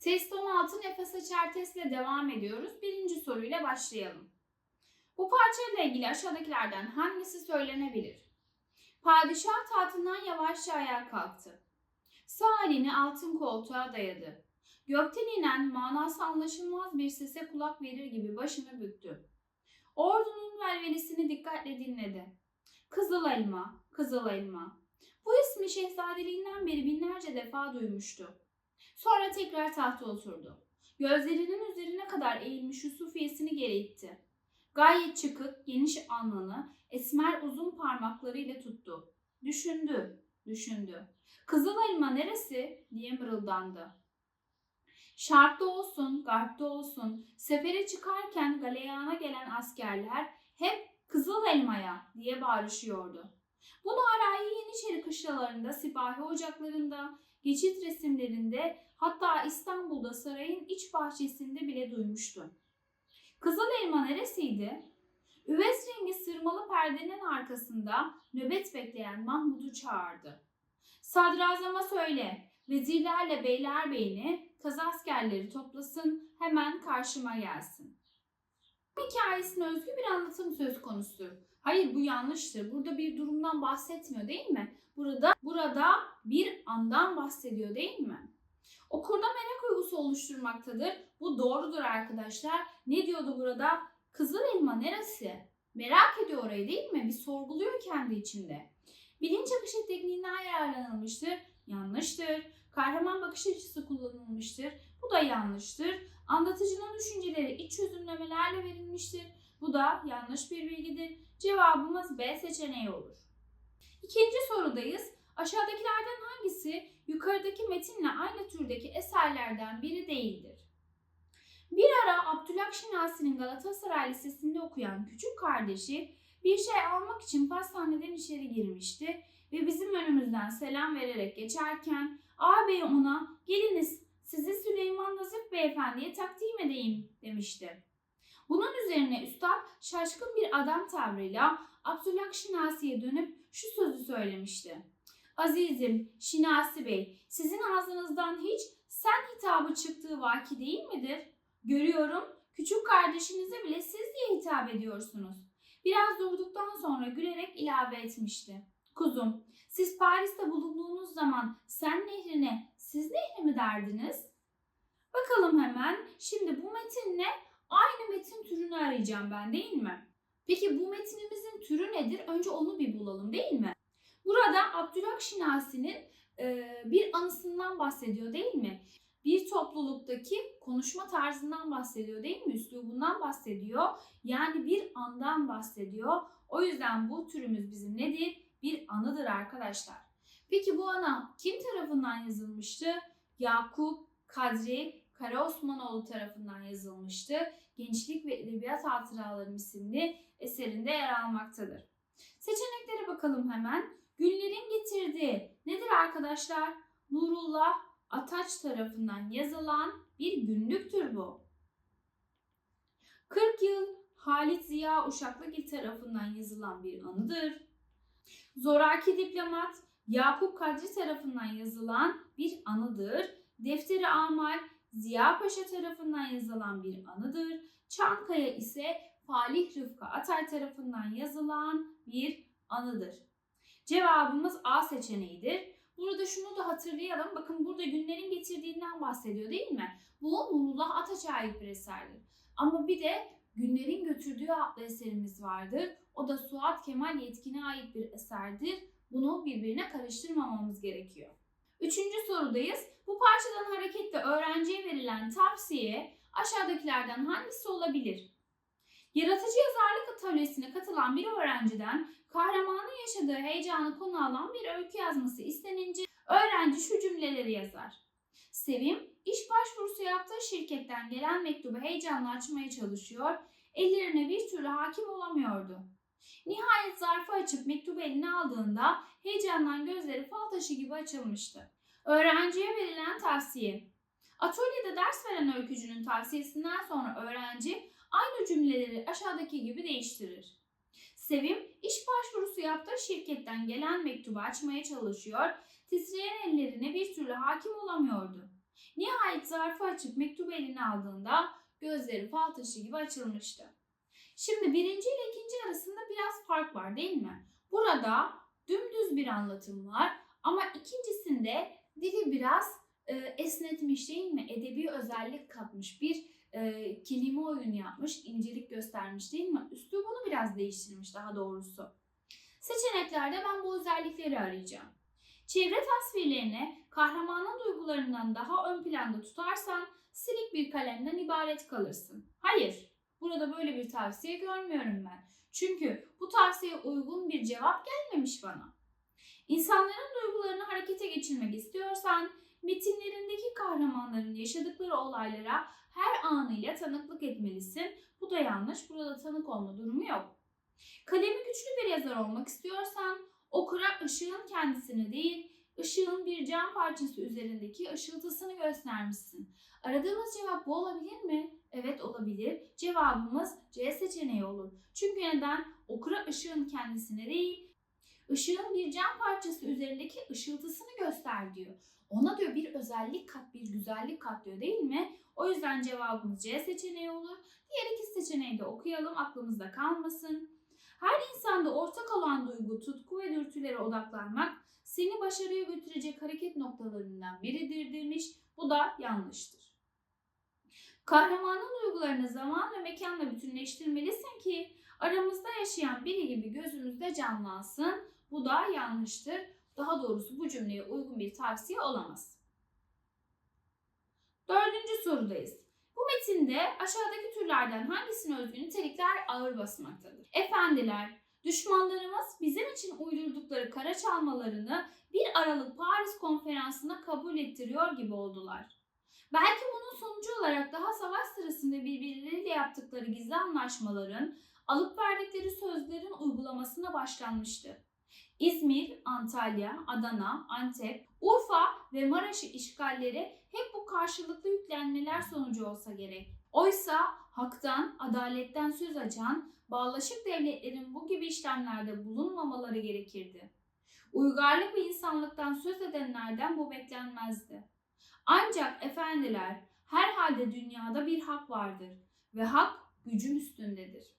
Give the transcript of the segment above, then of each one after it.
Test 16 nefes açar testle devam ediyoruz. Birinci soruyla başlayalım. Bu parçayla ilgili aşağıdakilerden hangisi söylenebilir? Padişah tahtından yavaşça ayağa kalktı. Sağ elini altın koltuğa dayadı. Gökten inen manası anlaşılmaz bir sese kulak verir gibi başını büktü. Ordunun velvelisini dikkatle dinledi. Kızıl elma, kızıl elma. Bu ismi şehzadeliğinden beri binlerce defa duymuştu. Sonra tekrar tahta oturdu. Gözlerinin üzerine kadar eğilmiş Yusufiyesini geri itti. Gayet çıkık, geniş alnını esmer uzun parmaklarıyla tuttu. Düşündü, düşündü. Kızıl elma neresi diye mırıldandı. Şarkta olsun, garpta olsun, sefere çıkarken galeyana gelen askerler hep Kızıl Elma'ya diye bağırışıyordu. Bunu arayı Yeniçeri kışlalarında, sipahi ocaklarında, geçit resimlerinde hatta İstanbul'da sarayın iç bahçesinde bile duymuştu. Kızıl Elma neresiydi? Üvez rengi sırmalı perdenin arkasında nöbet bekleyen Mahmud'u çağırdı. Sadrazama söyle, vezirlerle beylerbeyini, kaz askerleri toplasın, hemen karşıma gelsin. Hikayesine özgü bir anlatım söz konusu. Hayır bu yanlıştır. Burada bir durumdan bahsetmiyor değil mi? Burada burada bir andan bahsediyor değil mi? Okurda merak uygusu oluşturmaktadır. Bu doğrudur arkadaşlar. Ne diyordu burada? Kızıl elma neresi? Merak ediyor orayı değil mi? Bir sorguluyor kendi içinde. Bilinç akışı tekniğinden yararlanılmıştır. Yanlıştır. Kahraman bakış açısı kullanılmıştır. Bu da yanlıştır. Anlatıcının düşünceleri iç çözümlemelerle verilmiştir. Bu da yanlış bir bilgidir. Cevabımız B seçeneği olur. İkinci sorudayız. Aşağıdakilerden hangisi yukarıdaki metinle aynı türdeki eserlerden biri değildir? Bir ara Abdülhak Şinasi'nin Galatasaray Lisesi'nde okuyan küçük kardeşi bir şey almak için pastaneden içeri girmişti ve bizim önümüzden selam vererek geçerken ağabey ona geliniz sizi Süleyman Nazif Beyefendi'ye takdim edeyim demişti. Bunun üzerine üstad şaşkın bir adam tavrıyla Abdülhak Şinasi'ye dönüp şu sözü söylemişti. Azizim Şinasi Bey sizin ağzınızdan hiç sen hitabı çıktığı vaki değil midir? Görüyorum küçük kardeşinize bile siz diye hitap ediyorsunuz. Biraz durduktan sonra gülerek ilave etmişti. Kuzum siz Paris'te bulunduğunuz zaman sen nehrine siz nehri mi derdiniz? Bakalım hemen şimdi bu metinle aynı metin türünü arayacağım ben değil mi? Peki bu metinimizin türü nedir? Önce onu bir bulalım değil mi? Burada Abdülhak Şinasi'nin e, bir anısından bahsediyor değil mi? Bir topluluktaki konuşma tarzından bahsediyor değil mi? Üslubundan bahsediyor. Yani bir andan bahsediyor. O yüzden bu türümüz bizim nedir? Bir anıdır arkadaşlar. Peki bu ana kim tarafından yazılmıştı? Yakup Kadri Karaosmanoğlu tarafından yazılmıştı. Gençlik ve Edebiyat Hatıralarım isimli eserinde yer almaktadır. Seçeneklere bakalım hemen. Günlerin getirdiği nedir arkadaşlar? Nurullah Ataç tarafından yazılan bir günlüktür bu. 40 yıl Halit Ziya Uşaklıgil tarafından yazılan bir anıdır. Zoraki Diplomat Yakup Kadri tarafından yazılan bir anıdır. Defteri Amal Ziya Paşa tarafından yazılan bir anıdır. Çankaya ise Falih Rıfkı Atay tarafından yazılan bir anıdır. Cevabımız A seçeneğidir. Burada şunu da hatırlayalım. Bakın burada günlerin getirdiğinden bahsediyor değil mi? Bu Nurullah Ataç'a ait bir eserdir. Ama bir de Günlerin Götürdüğü adlı eserimiz vardır. O da Suat Kemal Yetkin'e ait bir eserdir. Bunu birbirine karıştırmamamız gerekiyor. Üçüncü sorudayız. Bu parçadan hareketle öğrenciye verilen tavsiye aşağıdakilerden hangisi olabilir? Yaratıcı yazarlık atölyesine katılan bir öğrenciden kahramanın yaşadığı heyecanı konu alan bir öykü yazması istenince öğrenci şu cümleleri yazar. Sevim, iş başvurusu yaptığı şirketten gelen mektubu heyecanla açmaya çalışıyor, ellerine bir türlü hakim olamıyordu. Nihayet zarfı açıp mektubu eline aldığında heyecandan gözleri fal taşı gibi açılmıştı. Öğrenciye verilen tavsiye. Atölyede ders veren öykücünün tavsiyesinden sonra öğrenci aynı cümleleri aşağıdaki gibi değiştirir. Sevim, iş başvurusu yaptığı şirketten gelen mektubu açmaya çalışıyor, titreyen ellerine bir türlü hakim olamıyordu. Nihayet zarfı açıp mektubu eline aldığında gözleri fal taşı gibi açılmıştı. Şimdi birinci ile ikinci arasında biraz fark var değil mi? Burada dümdüz bir anlatım var ama ikincisinde dili biraz e, esnetmiş değil mi? Edebi özellik katmış, bir e, kelime oyunu yapmış, incelik göstermiş değil mi? Üslubunu biraz değiştirmiş daha doğrusu. Seçeneklerde ben bu özellikleri arayacağım. Çevre tasvirlerini kahramanın duygularından daha ön planda tutarsan silik bir kalemden ibaret kalırsın. Hayır, burada böyle bir tavsiye görmüyorum ben. Çünkü bu tavsiyeye uygun bir cevap gelmemiş bana. İnsanların duygularını harekete geçirmek istiyorsan metinlerindeki kahramanların yaşadıkları olaylara her anıyla tanıklık etmelisin. Bu da yanlış. Burada tanık olma durumu yok. Kalemi güçlü bir yazar olmak istiyorsan okura ışığın kendisini değil, ışığın bir cam parçası üzerindeki ışıltısını göstermişsin. Aradığımız cevap bu olabilir mi? Evet olabilir. Cevabımız C seçeneği olur. Çünkü neden? Okura ışığın kendisini değil, ışığın bir cam parçası üzerindeki ışıltısını göster diyor. Ona diyor bir özellik kat, bir güzellik kat diyor değil mi? O yüzden cevabımız C seçeneği olur. Diğer iki seçeneği de okuyalım aklımızda kalmasın. Her insanda ortak olan duygu, tutku ve dürtülere odaklanmak seni başarıya götürecek hareket noktalarından biridir demiş. Bu da yanlıştır. Kahramanın duygularını zaman ve mekanla bütünleştirmelisin ki aramızda yaşayan biri gibi gözümüzde canlansın. Bu da yanlıştır. Daha doğrusu bu cümleye uygun bir tavsiye olamaz. Dördüncü sorudayız. Bu metinde aşağıdaki türlerden hangisine özgü nitelikler ağır basmaktadır? Efendiler, düşmanlarımız bizim için uydurdukları kara çalmalarını 1 Aralık Paris konferansına kabul ettiriyor gibi oldular. Belki bunun sonucu olarak daha savaş sırasında birbirleriyle yaptıkları gizli anlaşmaların, alıp verdikleri sözlerin uygulamasına başlanmıştı. İzmir, Antalya, Adana, Antep, Urfa ve Maraş'ı işgalleri hep bu karşılıklı yüklenmeler sonucu olsa gerek. Oysa haktan, adaletten söz açan, bağlaşık devletlerin bu gibi işlemlerde bulunmamaları gerekirdi. Uygarlık ve insanlıktan söz edenlerden bu beklenmezdi. Ancak efendiler, herhalde dünyada bir hak vardır ve hak gücün üstündedir.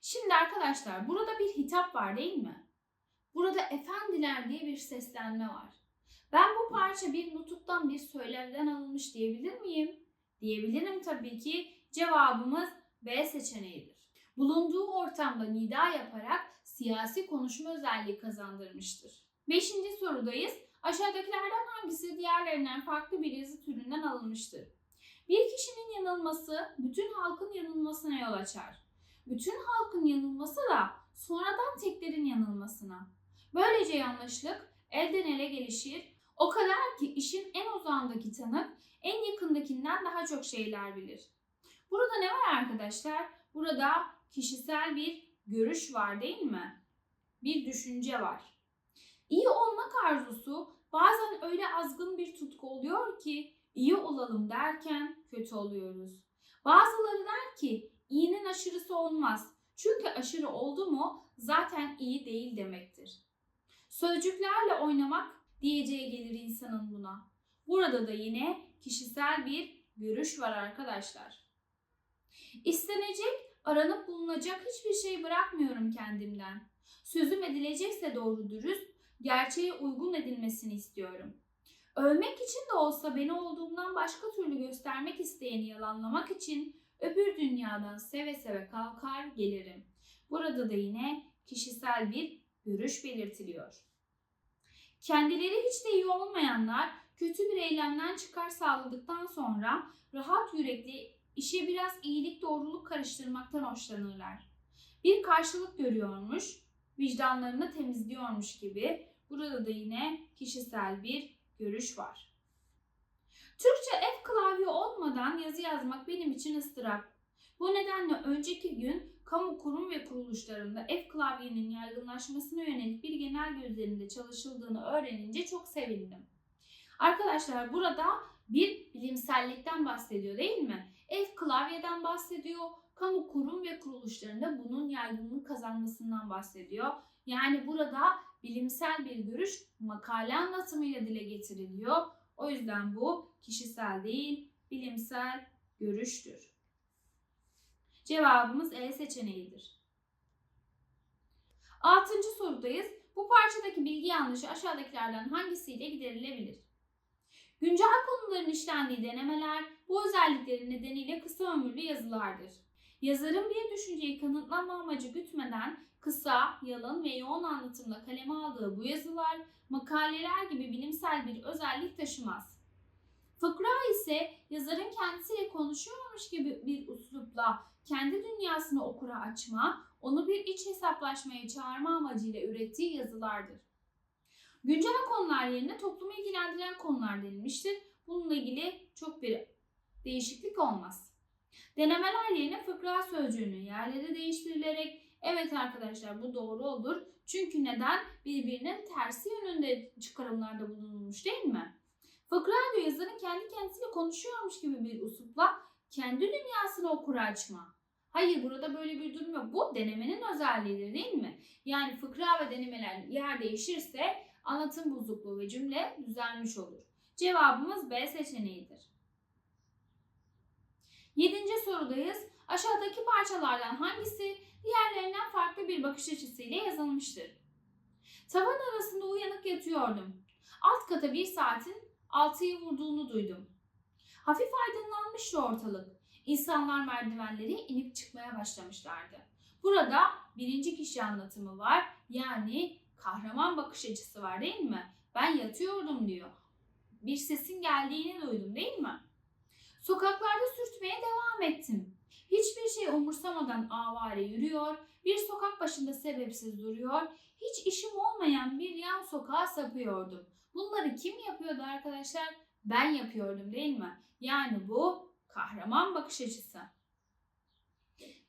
Şimdi arkadaşlar burada bir hitap var değil mi? Burada efendiler diye bir seslenme var. Ben bu parça bir nutuktan bir söylemden alınmış diyebilir miyim? Diyebilirim tabii ki. Cevabımız B seçeneğidir. Bulunduğu ortamda nida yaparak siyasi konuşma özelliği kazandırmıştır. Beşinci sorudayız. Aşağıdakilerden hangisi diğerlerinden farklı bir yazı türünden alınmıştır? Bir kişinin yanılması bütün halkın yanılmasına yol açar. Bütün halkın yanılması da sonradan teklerin yanılmasına. Böylece yanlışlık elden ele gelişir. O kadar ki işin en uzağındaki tanık en yakındakinden daha çok şeyler bilir. Burada ne var arkadaşlar? Burada kişisel bir görüş var değil mi? Bir düşünce var. İyi olmak arzusu bazen öyle azgın bir tutku oluyor ki iyi olalım derken kötü oluyoruz. Bazıları der ki iyinin aşırısı olmaz. Çünkü aşırı oldu mu zaten iyi değil demektir. Sözcüklerle oynamak diyeceği gelir insanın buna. Burada da yine kişisel bir görüş var arkadaşlar. İstenecek, aranıp bulunacak hiçbir şey bırakmıyorum kendimden. Sözüm edilecekse doğru dürüst, gerçeğe uygun edilmesini istiyorum. Övmek için de olsa beni olduğumdan başka türlü göstermek isteyeni yalanlamak için öbür dünyadan seve seve kalkar gelirim. Burada da yine kişisel bir görüş belirtiliyor. Kendileri hiç de iyi olmayanlar kötü bir eylemden çıkar sağladıktan sonra rahat yürekli işe biraz iyilik doğruluk karıştırmaktan hoşlanırlar. Bir karşılık görüyormuş, vicdanlarını temizliyormuş gibi burada da yine kişisel bir görüş var. Türkçe F klavye olmadan yazı yazmak benim için ıstırap. Bu nedenle önceki gün kamu kurum ve kuruluşlarında F klavyenin yaygınlaşmasına yönelik bir genel üzerinde çalışıldığını öğrenince çok sevindim. Arkadaşlar burada bir bilimsellikten bahsediyor değil mi? F klavyeden bahsediyor. Kamu kurum ve kuruluşlarında bunun yaygınlık kazanmasından bahsediyor. Yani burada bilimsel bir görüş makale anlatımıyla dile getiriliyor. O yüzden bu kişisel değil, bilimsel görüştür. Cevabımız E seçeneğidir. Altıncı sorudayız. Bu parçadaki bilgi yanlışı aşağıdakilerden hangisiyle giderilebilir? Güncel konuların işlendiği denemeler bu özelliklerin nedeniyle kısa ömürlü yazılardır. Yazarın bir düşünceyi kanıtlama amacı gütmeden kısa, yalın ve yoğun anlatımla kaleme aldığı bu yazılar makaleler gibi bilimsel bir özellik taşımaz. Fıkra ise yazarın kendisiyle konuşuyormuş gibi bir üslupla kendi dünyasını okura açma, onu bir iç hesaplaşmaya çağırma amacıyla ürettiği yazılardır. Güncel konular yerine toplumu ilgilendiren konular denilmiştir. Bununla ilgili çok bir değişiklik olmaz. Denemeler yerine fıkra sözcüğünün yerleri değiştirilerek evet arkadaşlar bu doğru olur. Çünkü neden? Birbirinin tersi yönünde çıkarımlarda bulunulmuş değil mi? Fıkra diyor yazarın kendi kendisiyle konuşuyormuş gibi bir uslupla kendi dünyasını okura açma. Hayır burada böyle bir durum yok. Bu denemenin özelliğidir değil mi? Yani fıkra ve denemeler yer değişirse anlatım bozukluğu ve cümle düzelmiş olur. Cevabımız B seçeneğidir. Yedinci sorudayız. Aşağıdaki parçalardan hangisi diğerlerinden farklı bir bakış açısıyla yazılmıştır? Tavan arasında uyanık yatıyordum. Alt kata bir saatin altıyı vurduğunu duydum. Hafif aydınlanmıştı ortalık. İnsanlar merdivenleri inip çıkmaya başlamışlardı. Burada birinci kişi anlatımı var. Yani kahraman bakış açısı var değil mi? Ben yatıyordum diyor. Bir sesin geldiğini duydum değil mi? Sokaklarda sürtmeye devam ettim. Hiçbir şey umursamadan avare yürüyor, bir sokak başında sebepsiz duruyor, hiç işim olmayan bir yan sokağa sapıyordum. Bunları kim yapıyordu arkadaşlar? Ben yapıyordum değil mi? Yani bu kahraman bakış açısı.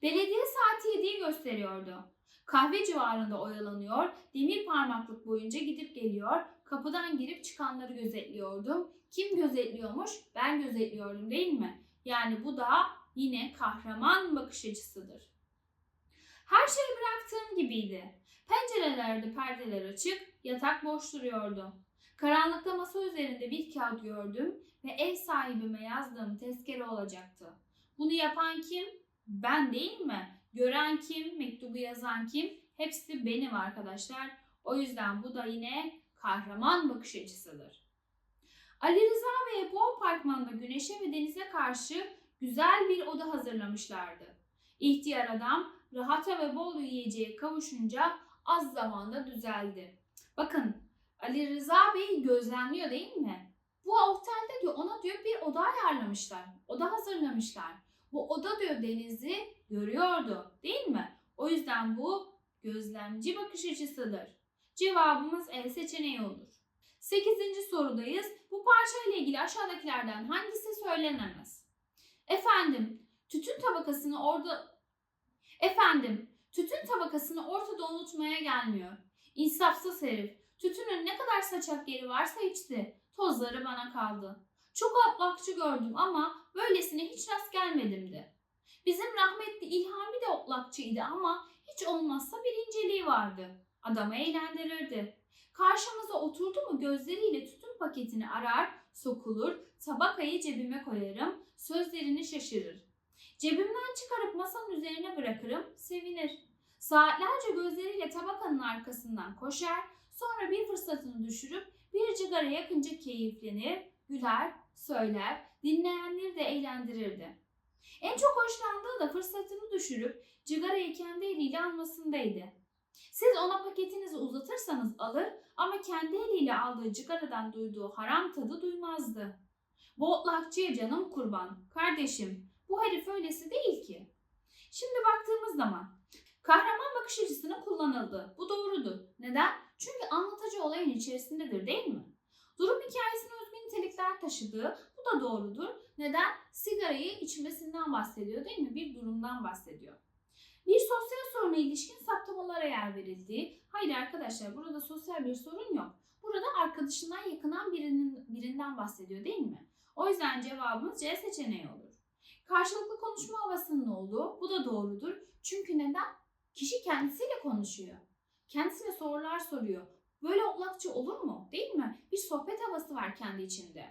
Belediye saati 7'yi gösteriyordu. Kahve civarında oyalanıyor, demir parmaklık boyunca gidip geliyor, kapıdan girip çıkanları gözetliyordum. Kim gözetliyormuş? Ben gözetliyordum değil mi? Yani bu da yine kahraman bakış açısıdır. Her şey bıraktığım gibiydi. Pencerelerde perdeler açık, yatak boş duruyordu. Karanlıkta masa üzerinde bir kağıt gördüm ve ev sahibime yazdığım tezkere olacaktı. Bunu yapan kim? Ben değil mi? Gören kim? Mektubu yazan kim? Hepsi benim arkadaşlar. O yüzden bu da yine kahraman bakış açısıdır. Ali Rıza Bey bu apartmanda güneşe ve denize karşı güzel bir oda hazırlamışlardı. İhtiyar adam rahata ve bol yiyeceğe kavuşunca az zamanda düzeldi. Bakın Ali Rıza Bey gözlemliyor değil mi? Bu otelde diyor ona diyor bir oda ayarlamışlar. Oda hazırlamışlar. Bu oda diyor denizi görüyordu değil mi? O yüzden bu gözlemci bakış açısıdır. Cevabımız E seçeneği olur. Sekizinci sorudayız. Bu parça ile ilgili aşağıdakilerden hangisi söylenemez? Efendim, tütün tabakasını orada Efendim, tütün tabakasını ortada unutmaya gelmiyor. İnsafsız herif. Tütünün ne kadar saçak yeri varsa içti. Tozları bana kaldı. Çok otlakçı gördüm ama böylesine hiç rast gelmedim de. Bizim rahmetli İlhami de otlakçıydı ama hiç olmazsa bir inceliği vardı. Adamı eğlendirirdi. Karşımıza oturdu mu gözleriyle tütün paketini arar, sokulur, tabakayı cebime koyarım, sözlerini şaşırır. Cebimden çıkarıp masanın üzerine bırakırım, sevinir. Saatlerce gözleriyle tabakanın arkasından koşar, sonra bir fırsatını düşürüp bir cigara yakınca keyiflenir, güler, söyler, dinleyenleri de eğlendirirdi. En çok hoşlandığı da fırsatını düşürüp cigarayı kendi eliyle almasındaydı. Siz ona paketinizi uzatırsanız alır ama kendi eliyle aldığı cigaradan duyduğu haram tadı duymazdı. Bu otlakçıya canım kurban, kardeşim bu herif öylesi değil ki. Şimdi baktığımız zaman kahraman bakış açısını kullanıldı. Bu doğrudur. Neden? Olayın içerisindedir değil mi? Durum hikayesine özgü nitelikler taşıdığı bu da doğrudur. Neden? Sigarayı içmesinden bahsediyor değil mi? Bir durumdan bahsediyor. Bir sosyal soruna ilişkin saptamalara yer verildi. Hayır arkadaşlar burada sosyal bir sorun yok. Burada arkadaşından yakınan birinin, birinden bahsediyor değil mi? O yüzden cevabımız C seçeneği olur. Karşılıklı konuşma havasının olduğu bu da doğrudur. Çünkü neden? Kişi kendisiyle konuşuyor. Kendisine sorular soruyor. Böyle otlakçı olur mu? Değil mi? Bir sohbet havası var kendi içinde.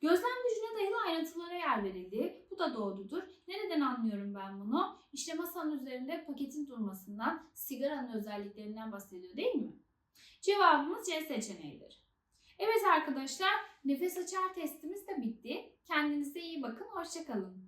Gözlem gücüne dayalı ayrıntılara yer verildi. Bu da doğrudur. Nereden anlıyorum ben bunu? İşte masanın üzerinde paketin durmasından, sigaranın özelliklerinden bahsediyor değil mi? Cevabımız C seçeneğidir. Evet arkadaşlar, nefes açar testimiz de bitti. Kendinize iyi bakın, hoşçakalın.